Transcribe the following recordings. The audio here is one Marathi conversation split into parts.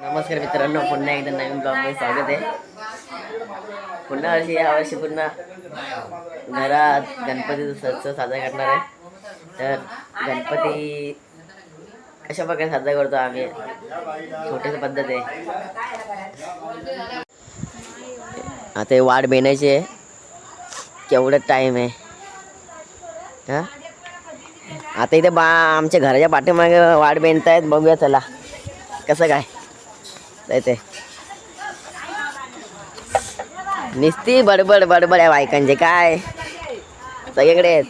नमस्कार मित्रांनो पुन्हा एकदा नवीन ब्लॉगमध्ये स्वागत आहे. पुन्हा वर्षी या वर्षी पुन्हा घरात गणपती उत्सव साजरा करणार आहे. तर गणपती कशा प्रकारे साजरा करतो आम्ही? छोटीशी पद्धत आहे. आता वाट बेनायची आहे. केवढं टाईम आहे. हां? आता इथे बा आमच्या घराच्या पाठीमागे वाट बेनतायत. बघूया चला कसं काय. ते निस्ती बडबड बडबड आहे बायकांचे. काय? सगळीकडे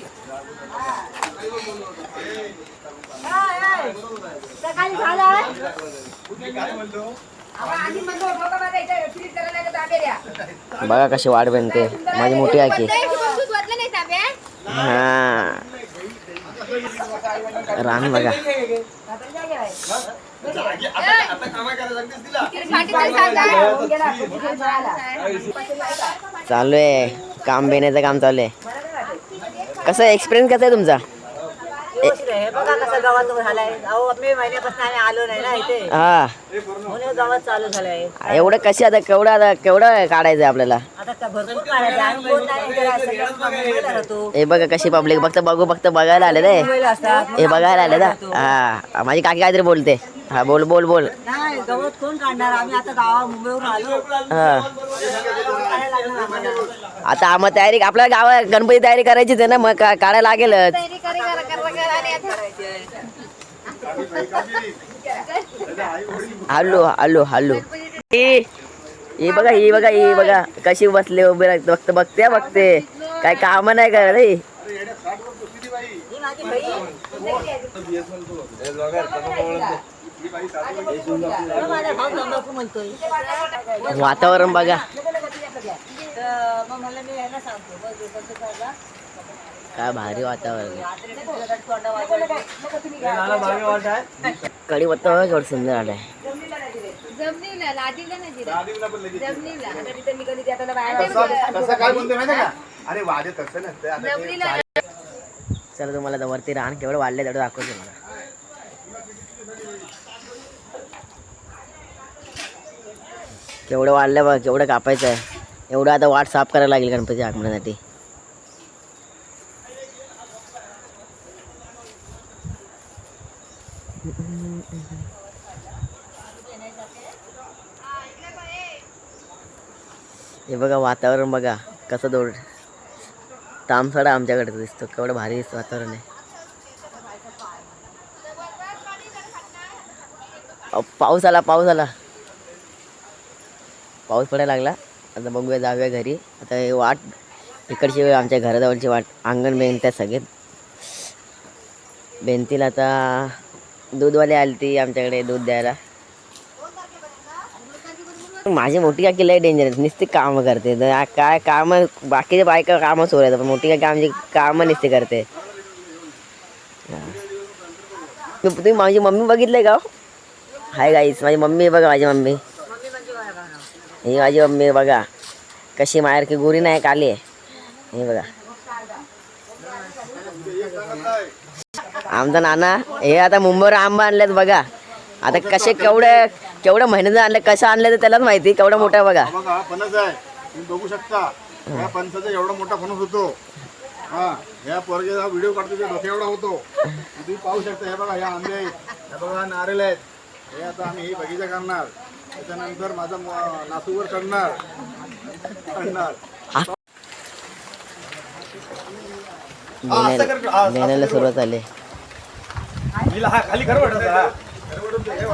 बघा कशी वाट बनते. माझी मोठी नाही ताब्या? हा. रान बघा. चालू आहे. काम बेण्याचं काम चालू आहे. कसं एक्सपिरियन्स कसा आहे तुमचा? व्यवस्थित आहे. बघा कसं गावात झालंय. अहो मे महिन्यापासून आम्ही आलो नाही ना इथे. हा. म्हणून गावात चालू झालंय. एवढं कशी आता केवढं आता केवढं काढायचं आपल्याला? आता का भरपूर काढायचं आम्ही कोण नाही जरा सगळं मुंबईला राहतो. हे बघा कशी पब्लिक फक्त बघू फक्त बघायला आले रे. हे बघायला आले ना? हा. माझी काकी काहीतरी बोलते. हा बोल बोल बोल. नाही गवत कोण काढणार? आम्ही आता गावा मुंबईवरून आलो. हा. आम्हाला. आता आम्हाला तयारी आपल्या गावात गणपती तयारी करायचीच आहे ना मग का- काढायला लागेलच. तयारी करी, करा, करा, करा, आणि आता हल्लो हल्लो हल्लो. ही ही बघा ही बघा ही बघा कशी बसले उभे राहते बघते बघते बघते. काय काम नाही करत ही. ही माझी बहीण. वातावरण बघा. काय भारी वातावरण. कढीपत्ता बघा केवढं सुंदर आलाय चला तुम्हाला वरती रान केवढं वाढलंय तेवढं दाखवतो मला केवढं वाढलं बघ केवढं कापायचं आहे. एवढं आता वाट साफ करायला लागेल गणपती आगमनासाठी. हे बघा वातावरण बघा कसं दोड तामसाडा आमच्याकडे दिसतो केवढं भारी दिसतं वातावरण आहे. पाऊस आला पाऊस आला. पाऊस पडायला लागला. आता बघूया जाऊया घरी. आता हे वाट इकडची आमच्या घराजवळची वाट अंगण बेनत्या सगळे बेनतील आता दूधवाले आली ती आमच्याकडे दूध द्यायला. माझी मोठी काकी लय डेंजर नुसती कामं करते. तर काय कामं बाकीच्या बायका कामं सोडायचं पण मोठी काकी आमची कामं नुसती करते. तुम्ही माझी मम्मी बघितलंय का हो? हाय गाईस माझी मम्मी बघा माझी मम्मी. ही माझी मम्मी बघा. कशी माहेर की गोरी नाही काली आहे. हे बघा. आमचा नाना हे आता मुंबईवर आंबा आणलेत बघा. आता कसे केवढे केवढ्या महिन्याचं आणले कसं आणले तर त्यालाच माहिती केवढा मोठा आहे बघा. फणस आहे. तुम्ही बघू शकता. या फणसाचा एवढा मोठा फणस होतो. हा या पोरगेचा व्हिडिओ काढतो ते डोक्या एवढा होतो. तुम्ही पाहू शकता हे बघा हे आंबे आहेत. हे बघा नारेल आहेत. हे आता आम्ही हे बगीचा करणार. त्याच्यानंतर माझा नातूवर करणार. करणार. मेण्याला सुरुवात झाली. खाली खरं वाटत हा. खरवडून ते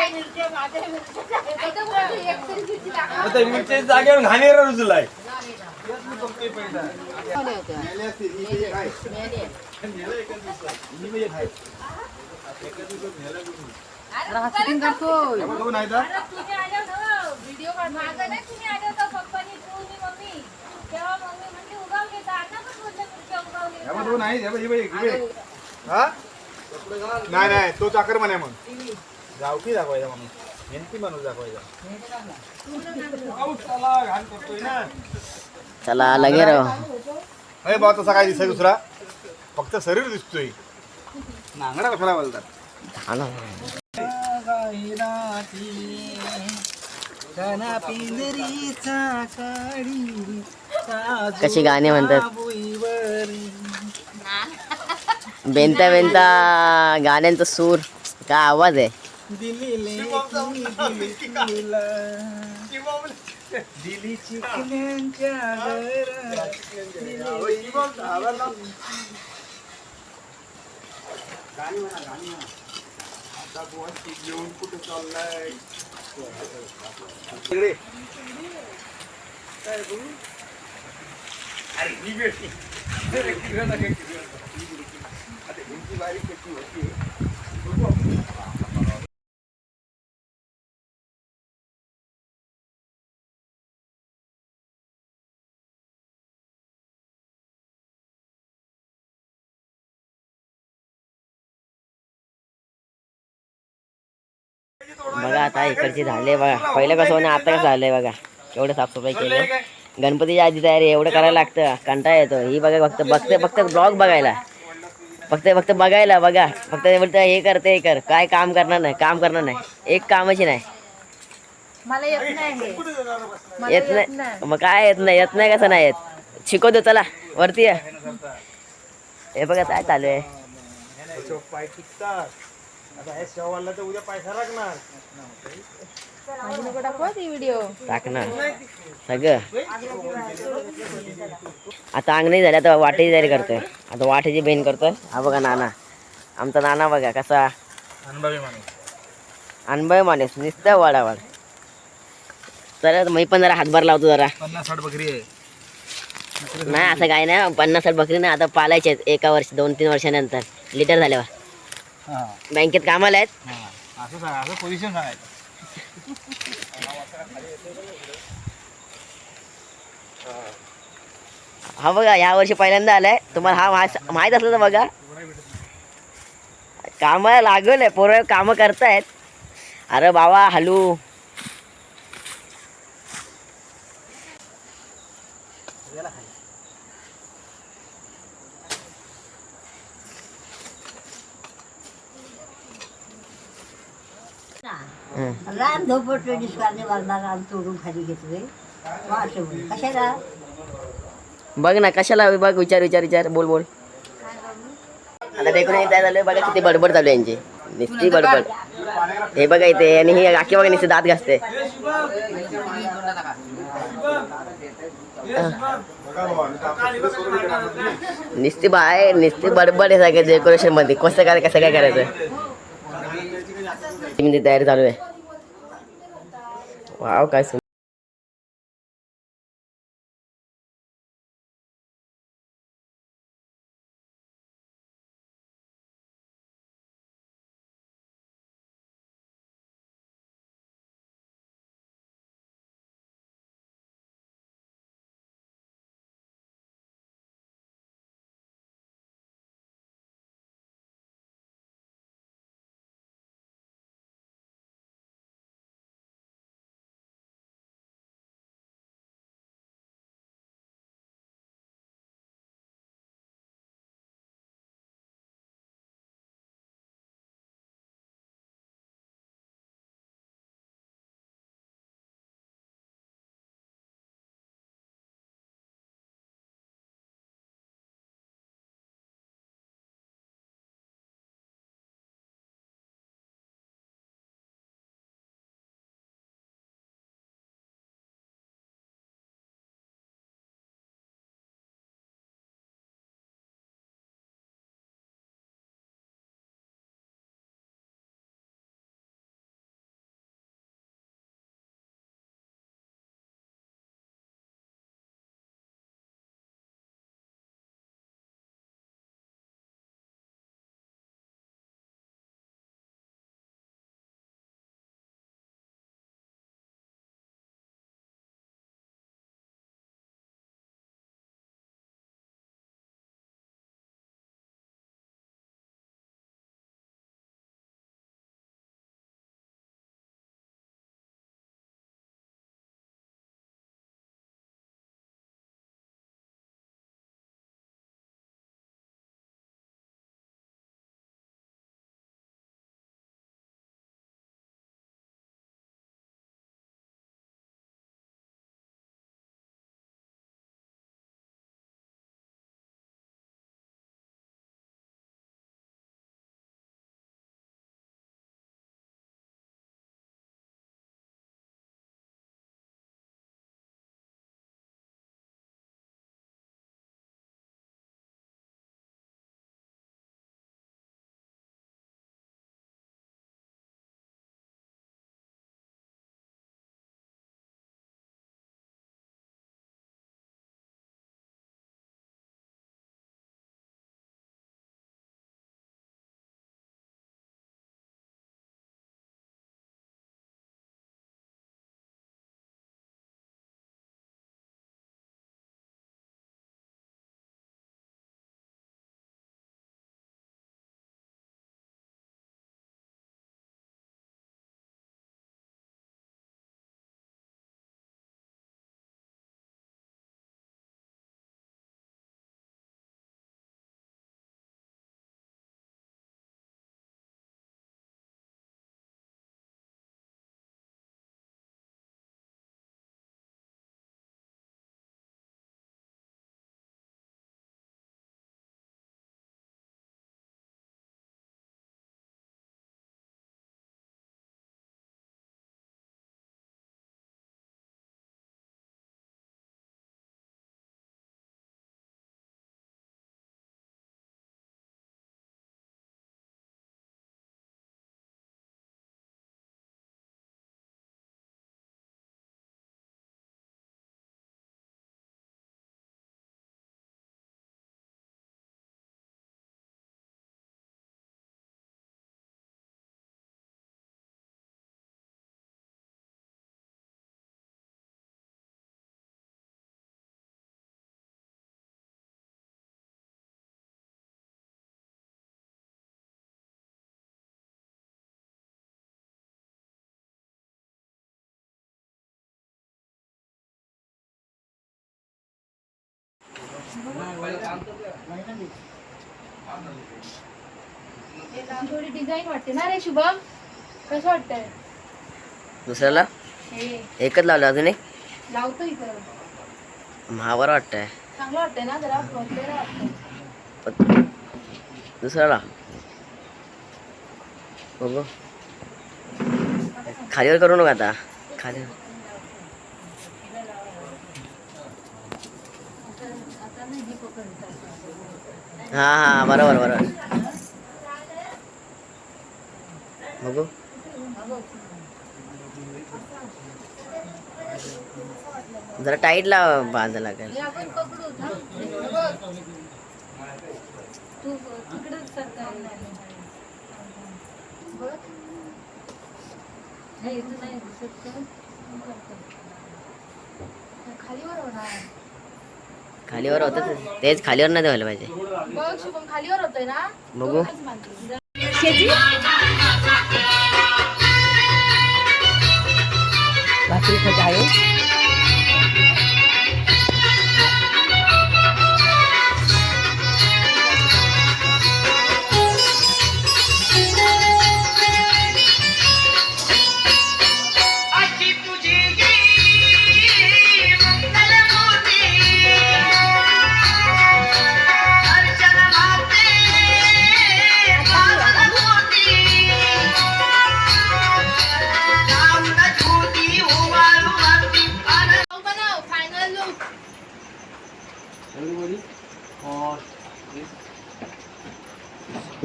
मी, आता मिरच्या उगावली. दोन नाही नाही तो चाकर म्हणे मग. गावठी दाखवायचा म्हणून. मेहनती माणूस दाखवायचा. पाऊस आला, घाण करतोय ना. चला लगे राव अरे बा तसा काय दिसाय दुसरा? फक्त शरीर दिसतोय. नांगडा कशाला बोलतात. कशी गाणी म्हणतात? बेनता बेनता गाण्यांचा सूर. काय आवाज आहे? दिलेले दिली गाणी म्हणा गाणी म्हणा आता बुवा घेऊन कुठे चाललाय काय अरे ही भेटली किरण. अरे हिंदी बारीक कशी होती. बघा आता इकडचे झाले बघा. पहिलं कसं होणं आता कसं झालंय बघा. एवढं साफसफाई केलं. गणपतीच्या आधी तयारी एवढं करायला लागतं. कंटाळा येतो. ही बघा फक्त बघते फक्त ब्लॉग बघायला. फक्त फक्त बघायला बघा. फक्त बोलतं हे कर ते कर. काय काम करणार नाही काम करणार नाही. एक कामाची नाही. येत नाही हे. मग काय येत नाही? येत नाही कसं नाही येत? शिकवतो चला. वरती. हे बघा काय चालू आहे? आता हे शेवाला तर उद्या पाय लागणार माझी नको दाखवा ती व्हिडिओ टाकणार. सगळं आता अंगणी झाली आता वाटेची तयारी करतोय. आता वाटेची बेन करतोय. हा बघा नाना. आमचा नाना बघा कसा. अनुभवी माणूस. अनभय माणूस नुसतं वाडावाड. तर मी पण जरा हातभार लावतो जरा. पन्नास साठ बकरी आहे. नाही असं काय नाही. पन्नास साठ बकरी नाही आता पालायचे आहेत. एका वर्ष दोन तीन वर्षानंतर. लिटर झाल्यावर. बँकेत कामाला आहेत? हा. असं सांगा असं पोझिशन सांगायचं हा बघा या वर्षी पहिल्यांदा आलाय. तुम्हाला हा माहीत असलं तर बघा. कामाला लागल पोरं कामं करतायत. अरे बाबा हलू. राम धोपटलो निष्कारने वागणार राम तोडून खाली असं म्हणे. कशाला? बघ ना कशाला बघ विचार विचार विचार बोल बोल. आता डेकोरेशन तयार झालं बघा किती बडबड चालू आहे यांची. नुसती बडबड. हे बघा इथे आणि ही आखी बघा नुसती दात घासते. नुसती बाय नुसती बडबड आहे सगळं डेकोरेशनमध्ये. कसं काय कसं काय करायचं? म्हणजे तयारी चालू आहे. वाव काय थोडी डिझाईन वाटते ना रे शुभम? कसं वाटतंय? दुसऱ्याला? हे. एकच लावलं अजून एक? लावतो इथं. महावर वाटतंय. चांगलं वाटतंय ना जरा बसलेलं वाटतंय. पण दुसऱ्याला? बघू. खालीवर करू नका आता. खाली हा हा बरोबर बरोबर. बघू. जरा टाईट ला बांधा लागेल. खालीवर होतं तेच खालीवर नाही व्हायला पाहिजे. बघ शुभम खालीवर होतोय ना. भाकरी आहे.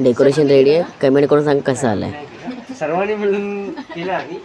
डेकोरेशन रेडी आहे. कमेंट करून सांग कसं आलं आहे सर्वांनी मिळून केलं आम्ही.